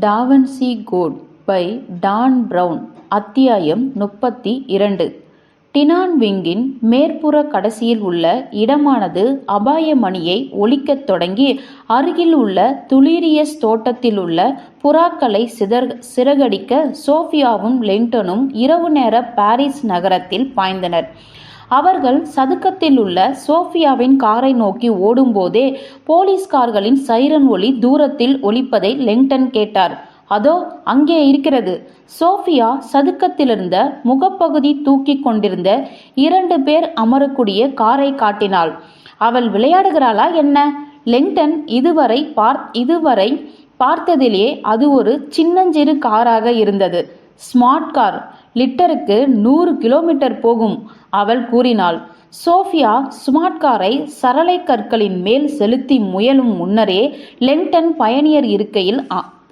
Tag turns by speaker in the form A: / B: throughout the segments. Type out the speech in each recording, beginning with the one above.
A: Da Vinci Code by Dan Brown அத்தியாயம் முப்பத்தி இரண்டு. டினான் விங்கின் மேற்புற கடைசியில் உள்ள இடமானது அபாய மணியை ஒலிக்கத் தொடங்கி அருகில் உள்ள தோட்டத்தில் உள்ள புறாக்களை சிதற் சிறகடிக்க சோஃபியாவும் லெங்டனும் இரவு நேர பாரிஸ் நகரத்தில் பாய்ந்தனர். அவர்கள் சதுக்கத்தில் உள்ள சோஃபியாவின் காரை நோக்கி ஓடும்போதே போலீஸ் கார்களின் சைரன் ஒளி தூரத்தில் ஒலிப்பதை லெங்டன் கேட்டார். அதோ அங்கே இருக்கிறது. சோஃபியா சதுக்கத்திலிருந்த முகப்பகுதி தூக்கி கொண்டிருந்த இரண்டு பேர் அமரக்கூடிய காரை காட்டினாள். அவள் விளையாடுகிறாளா என்ன? லெங்டன் இதுவரை பார் இதுவரை பார்த்ததிலே அது ஒரு சின்னஞ்சிறு காராக இருந்தது. Smart car. லிட்டருக்கு நூறு கிலோமீட்டர் போகும் அவள் கூறினாள். சோஃபியா ஸ்மார்ட் காரை சரளை கற்களின் மேல் செலுத்தி முயலும் முன்னரே லெங்டன் பயணியர் இருக்கையில்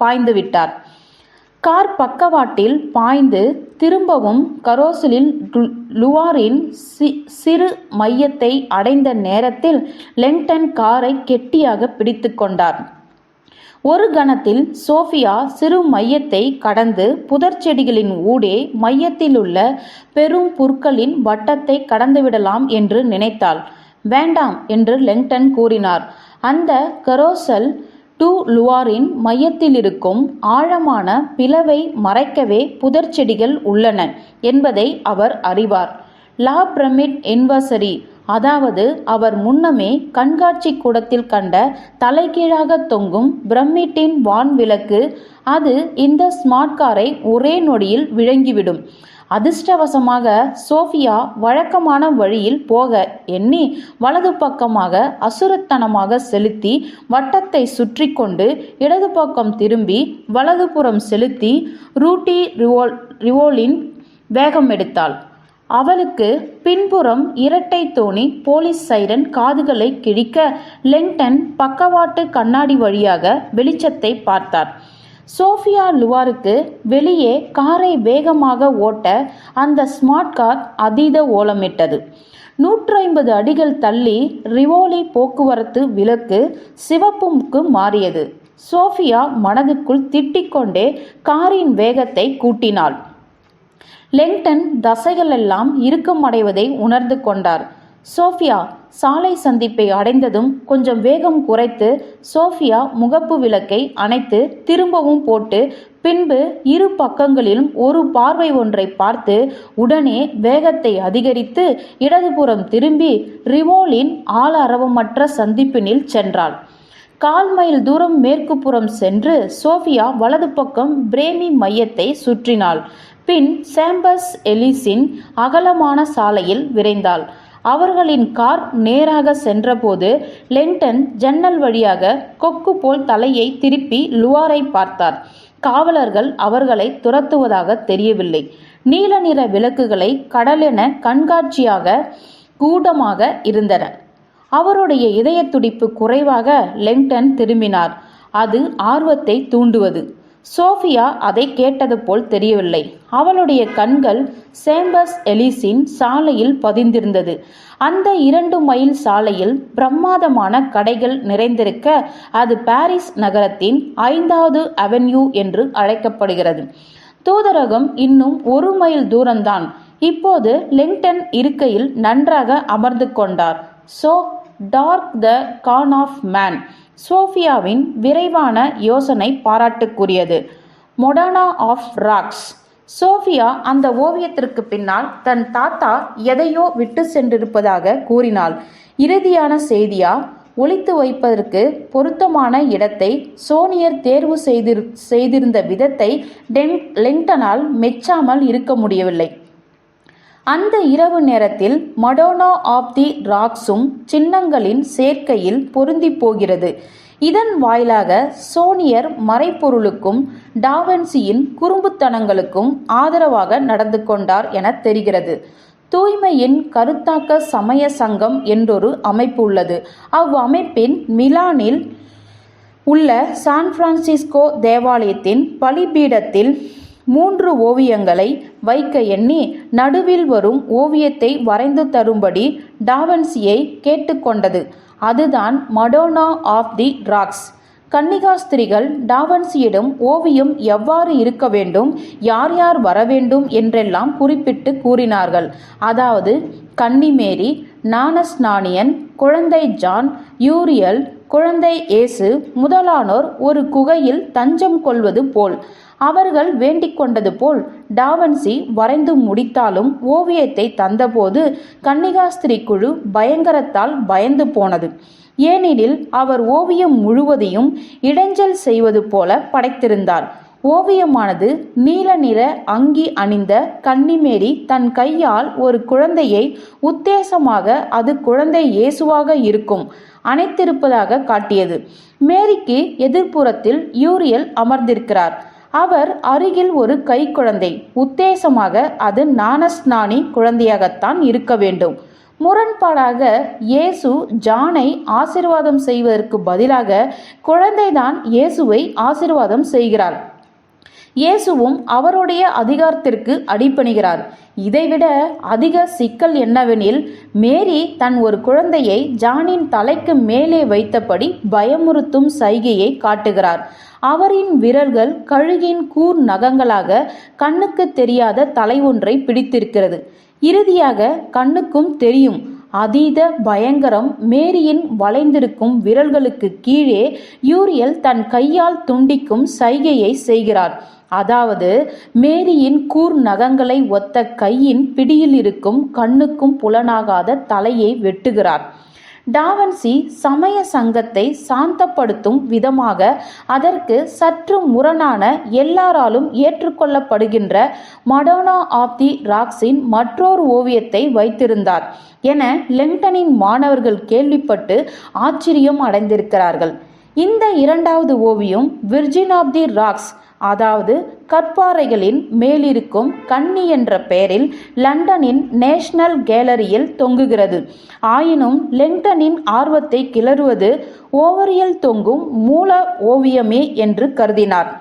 A: பாய்ந்து விட்டார். கார் பக்கவாட்டில் பாய்ந்து திரும்பவும் கரோசலில் லுவாரின் சி சிறு மையத்தை அடைந்த நேரத்தில் லெங்டன் காரை கெட்டியாக பிடித்து கொண்டார். ஒரு கணத்தில் சோஃபியா சிறு மையத்தை கடந்து புதர் செடிகளின் ஊடே மையத்திலுள்ள பெரும் புற்களின் வட்டத்தை கடந்துவிடலாம் என்று நினைத்தாள். வேண்டாம் என்று லெங்டன் கூறினார். அந்த கரோசல் டூ லுவாரின் மையத்திலிருக்கும் ஆழமான பிளவை மறைக்கவே புதர் செடிகள் உள்ளன என்பதை அவர் அறிவார். லா பிரமிட் என்வசரி அதாவது அவர் முன்னமே கண்காட்சி கூடத்தில் கண்ட தலைகீழாக தொங்கும் பிரமிட்டின் வான் விளக்கு அது இந்த ஸ்மார்ட் காரை ஒரே நொடியில் விழங்கிவிடும். அதிர்ஷ்டவசமாக சோஃபியா வழக்கமான வழியில் போக எண்ணி வலது பக்கமாக அசுரத்தனமாக செலுத்தி வட்டத்தை சுற்றி கொண்டு இடது பக்கம் திரும்பி வலதுபுறம் செலுத்தி ரூட்டி ரிவோல் ரிவோலின் வேகம் எடுத்தாள் அவளுக்கு பின்புறம் இரட்டை தோணி போலீஸ் சைரன் காதுகளை கிழிக்க லெங்டன் பக்கவாட்டு கண்ணாடி வழியாக வெளிச்சத்தை பார்த்தார். சோஃபியா லுவாருக்கு வெளியே காரை வேகமாக ஓட்ட அந்த ஸ்மார்ட் கார் அதீத ஓலமிட்டது. நூற்று ஐம்பது அடிகள் தள்ளி ரிவோலி போக்குவரத்து விளக்கு சிவப்புக்கு மாறியது. சோஃபியா மனதுக்குள் திட்டிக்கொண்டே காரின் வேகத்தை கூட்டினாள். லெங்டன் தசைகளெல்லாம் இறுக்கமடைவதை உணர்ந்து கொண்டார். சோஃபியா சாலை சந்திப்பை அடைந்ததும் கொஞ்சம் வேகம் குறைத்து சோஃபியா முகப்பு விளக்கை அணைத்து திரும்பவும் போட்டு பின்பு இரு பக்கங்களிலும் ஒரு பார்வை ஒன்றை பார்த்து உடனே வேகத்தை அதிகரித்து இடதுபுறம் திரும்பி ரிவோலின் ஆளரவமற்ற சந்திப்பினில் சென்றாள். கால் மைல் தூரம் மேற்கு புறம் சென்று சோஃபியா வலது பக்கம் பிரேமி மையத்தை சுற்றினாள். பின் சாம்பஸ் எலிஸின் அகலமான சாலையில் விரைந்தாள். அவர்களின் கார் நேராக சென்றபோது லெங்டன் ஜன்னல் வழியாக கொக்கு போல் தலையை திருப்பி லுவாரை பார்த்தார். காவலர்கள் அவர்களை துரத்துவதாக தெரியவில்லை. நீல நிற விளக்குகளை கடலென கண்காட்சியாக கூடமாக இருந்தன. அவருடைய இதய துடிப்பு குறைவாக லெங்டன் திரும்பினார். அது ஆர்வத்தை தூண்டுவது. சோஃபியா அதை கேட்டது போல் தெரியவில்லை. அவளுடைய கண்கள் சேம்பஸ் எலிஸின் சாலையில் பதிந்திருந்தது. அந்த இரண்டு மைல் சாலையில் பிரம்மாதமான கடைகள் நிறைந்திருக்க அது பாரிஸ் நகரத்தின் ஐந்தாவது அவென்யூ என்று அழைக்கப்படுகிறது. தூதரகம் இன்னும் ஒரு மைல் தூரம்தான். இப்போது லிங்டன் இருக்கையில் நன்றாக அமர்ந்து கொண்டார். So dark the con of man சோஃபியாவின் விரைவான யோசனை பாராட்டுக்குரியது. மொடானா ஆஃப் ராக்ஸ் சோஃபியா அந்த ஓவியத்திற்கு பின்னால் தன் தாத்தா எதையோ விட்டு சென்றிருப்பதாக கூறினாள். இறுதியான செய்தியா? ஒழித்து வைப்பதற்கு பொருத்தமான இடத்தை சோனியர் தேர்வு செய்திரு செய்திருந்த விதத்தை டெங் லெங்டனால் மெச்சாமல் இருக்க முடியவில்லை. அந்த இரவு நேரத்தில் மடோனா ஆஃப் தி ராக்ஸும் சின்னங்களின் சேர்க்கையில் பொருந்தி போகிறது. இதன் வாயிலாக சோனியர் மறைப்பொருளுக்கும் டாவென்சியின் குறும்புத்தனங்களுக்கும் ஆதரவாக நடந்து கொண்டார் என தெரிகிறது. தூய்மையின் கருத்தாக்க சமய சங்கம் என்றொரு அமைப்பு உள்ளது. அவ்வமைப்பின் மிலானில் உள்ள சான் பிரான்சிஸ்கோ தேவாலயத்தின் பலிபீடத்தில் மூன்று ஓவியங்களை வைக்க எண்ணி நடுவில் வரும் ஓவியத்தை வரைந்து தரும்படி டாவன்சியை கேட்டுக்கொண்டது. அதுதான் மடோனா ஆஃப் தி ராக்ஸ். கன்னிகாஸ்திரிகள் டாவன்சியிடம் ஓவியம் எவ்வாறு இருக்க வேண்டும் யார் யார் வர வேண்டும் என்றெல்லாம் குறிப்பிட்டு கூறினார்கள். அதாவது கன்னிமேரி ஞானஸ்நானியன் குழந்தை ஜான் யூரியல் குழந்தை இயேசு முதலானோர் ஒரு குகையில் தஞ்சம் கொள்வது போல். அவர்கள் வேண்டிக் கொண்டது போல் டாவன்சி வரைந்து முடித்தாலும் ஓவியத்தை தந்தபோது கன்னிகாஸ்திரி குழு பயங்கரத்தால் பயந்து போனது. ஏனெனில் அவர் ஓவியம் முழுவதையும் இடைஞ்சல் செய்வது போல படைத்திருந்தார். ஓவியமானது நீல நிற அங்கி அணிந்த கன்னிமேரி தன் கையால் ஒரு குழந்தையை உத்தேசமாக அது குழந்தை இயேசுவாக இருக்கும் அணைத்திருப்பதாக காட்டியது. மேரிக்கு எதிர்ப்புறத்தில் யூரியல் அமர்ந்திருக்கிறார். அவர் அருகில் ஒரு கைக்குழந்தை. உத்தேசமாக அது ஞானஸ்நானி குழந்தையாகத்தான் இருக்க வேண்டும். முரண்பாடாக இயேசு ஜானை ஆசிர்வாதம் செய்வதற்கு பதிலாக குழந்தைதான் இயேசுவை ஆசிர்வாதம் செய்கிறார் இயேசுவும் அவருடைய அதிகாரத்திற்கு அடிபணிகிறார். இதைவிட அதிக சிக்கல் என்னவெனில் மேரி தன் ஒரு குழந்தையை ஜானின் தலைக்கு மேலே வைத்தபடி பயமுறுத்தும் சைகையை காட்டுகிறார். அவரின் விரல்கள் கழுகின் கூர் நகங்களாக கண்ணுக்கு தெரியாத தலை ஒன்றை பிடித்திருக்கிறது. இறுதியாக கண்ணுக்கும் தெரியும். அதீத பயங்கரம் மேரியின் வளைந்திருக்கும் விரல்களுக்கு கீழே யூரியல் தன் கையால் துண்டிக்கும் சைகையை செய்கிறார். அதாவது மேரியின் கூர் நகங்களை ஒத்த கையின் பிடியில் இருக்கும் கண்ணுக்கும் புலனாகாத தலையை வெட்டுகிறார். டாவன்சி சமய சங்கத்தை சாந்தப்படுத்தும் விதமாக அதற்கு சற்று முரணான எல்லாராலும் ஏற்றுக்கொள்ளப்படுகின்ற மடோனா ஆஃப் தி ராக்ஸின் மற்றொரு ஓவியத்தை வைத்திருந்தார் என லெங்டனின் மாணவர்கள் கேள்விப்பட்டு ஆச்சரியம் அடைந்திருக்கிறார்கள். இந்த இரண்டாவது ஓவியம் விர்ஜின் ஆஃப் தி ராக்ஸ் அதாவது கற்பாறைகளின் மேலிருக்கும் கன்னி என்ற பெயரில் லண்டனின் நேஷனல் கேலரியில் தொங்குகிறது. ஆயினும் லெங்டனின் ஆர்வத்தை கிளறுவது ஓவரியல் தொங்கும் மூல ஓவியமே என்று கருதினார்.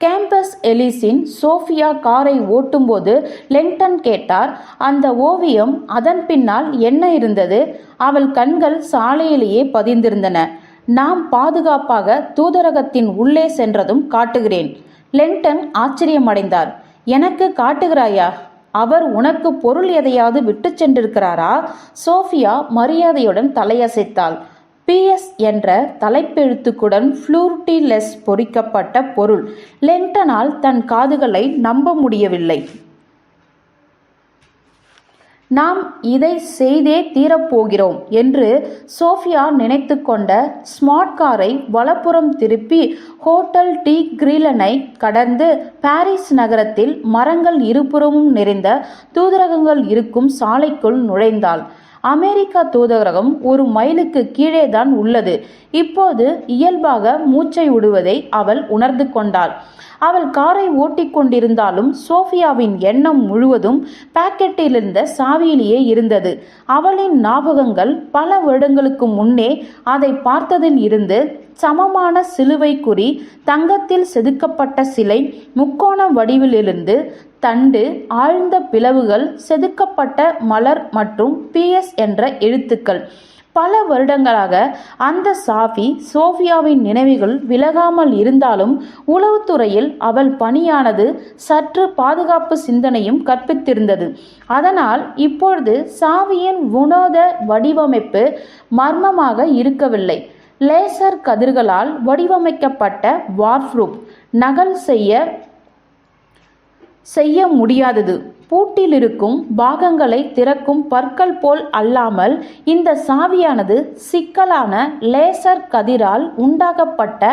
A: கேம்பஸ் எலிஸின் சோஃபியா காரை ஓட்டும்போது லெங்டன் கேட்டார் அந்த ஓவியம் அதன் பின்னால் என்ன இருந்தது? அவள் கண்கள் சாலையிலேயே பதிந்திருந்தன. நாம் பாதுகாப்பாக தூதரகத்தின் உள்ளே சென்றதும் காட்டுகிறேன். லெங்டன் ஆச்சரியமடைந்தார். எனக்கு காட்டுகிறாயா? அவர் உனக்கு பொருள் எதையாவது விட்டு சென்றிருக்கிறாரா? சோஃபியா மரியாதையுடன் தலையசைத்தாள். பிஎஸ் என்ற தலைப்பெழுத்துக்குடன் ஃப்ளூர்டிலெஸ் பொறிக்கப்பட்ட பொருள். லெங்டனால் தன் காதுகளை நம்ப முடியவில்லை. நாம் இதை செய்தே தீரப்போகிறோம் என்று சோஃபியா நினைத்து கொண்ட ஸ்மார்ட் காரை வலப்புறம் திருப்பி ஹோட்டல் டி கிரீலனை கடந்து பாரிஸ் நகரத்தில் மரங்கள் இருபுறமும் நிறைந்த தூதரகங்கள் இருக்கும் சாலைக்குள் நுழைந்தாள். அமெரிக்க தூதரகம் ஒரு மைலுக்கு கீழே தான் உள்ளது. இப்போது இயல்பாக மூச்சை விடுவதை அவள் உணர்ந்து கொண்டாள். அவள் காரை ஓட்டிக் கொண்டிருந்தாலும் சோஃபியாவின் எண்ணம் முழுவதும் பாக்கெட்டில் இருந்த சாவியிலேயே இருந்தது. அவளின் ஞாபகங்கள் பல வருடங்களுக்கு முன்னே அதை பார்த்ததில் இருந்து சமமான சிலுவை குறி தங்கத்தில் செதுக்கப்பட்ட சிலை முக்கோண வடிவிலிருந்து தண்டு ஆழ்ந்த பிளவுகள் செதுக்கப்பட்ட மலர் மற்றும் பிஎஸ் என்ற எழுத்துக்கள். பல வருடங்களாக அந்த சாஃபி சோஃபியாவின் நினைவுகள் விலகாமல் இருந்தாலும் உளவுத்துறையில் அவள் பணியானது சற்று பாதுகாப்பு சிந்தனையும் கற்பித்திருந்தது. அதனால் இப்பொழுது சாவியின் வினோத வடிவமைப்பு மர்மமாக இருக்கவில்லை. லேசர் கதிர்களால் வடிவமைக்கப்பட்ட வார்ஃப்ரூப் நகல் செய்ய செய்ய முடியாதது. பூட்டிலிருக்கும் பாகங்களை திறக்கும் பற்கள் போல் அல்லாமல் இந்த சாவியானது சிக்கலான லேசர் கதிரால் உண்டாக்கப்பட்ட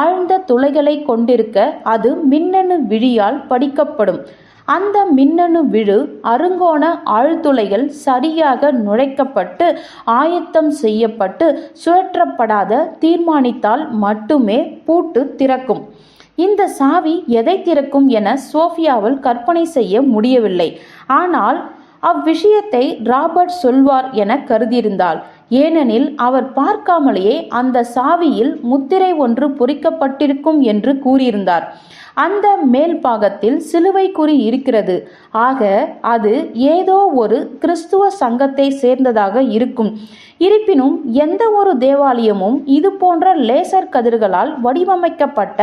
A: ஆழ்ந்த துளைகளை கொண்டிருக்க அது மின்னணு விழியால் படிக்கப்படும். அந்த மின்னணு விழு அருங்கோண ஆழ்துளைகள் சரியாக நுழைக்கப்பட்டு ஆயத்தம் செய்யப்பட்டு சுழற்றப்படாத தீர்மானித்தால் மட்டுமே பூட்டு திறக்கும். இந்த சாவி எதை திறக்கும் என சோஃபியாவில் கற்பனை செய்ய முடியவில்லை. ஆனால் அவ்விஷயத்தை ராபர்ட் சொல்வார் என கருதியிருந்தாள் ஏனெனில் அவர் பார்க்காமலேயே அந்த சாவியில் முத்திரை ஒன்று பொறிக்கப்பட்டிருக்கும் என்று கூறியிருந்தார். அந்த மேல் பாகத்தில் சிலுவை குறி இருக்கிறது. ஆக அது ஏதோ ஒரு கிறிஸ்துவ சங்கத்தை சேர்ந்ததாக இருக்கும். இருப்பினும் எந்த ஒரு தேவாலயமும் இது போன்ற லேசர் கதிர்களால் வடிவமைக்கப்பட்ட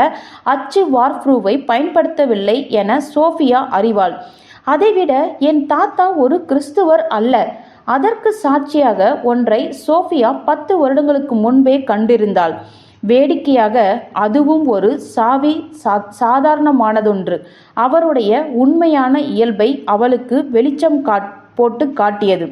A: அச்சு வார்ஃப்ரூவை பயன்படுத்தவில்லை என சோஃபியா அறிவாள். அதைவிட என் தாத்தா ஒரு கிறிஸ்துவர் அல்ல. அதற்கு சாட்சியாக ஒன்றை சோஃபியா பத்து வருடங்களுக்கு முன்பே கண்டிருந்தாள். வேடிக்கையாக அதுவும் ஒரு சாவி சா சாதாரணமானதொன்று. அவருடைய உண்மையான இயல்பை அவளுக்கு வெளிச்சம் காட் போட்டு காட்டியது.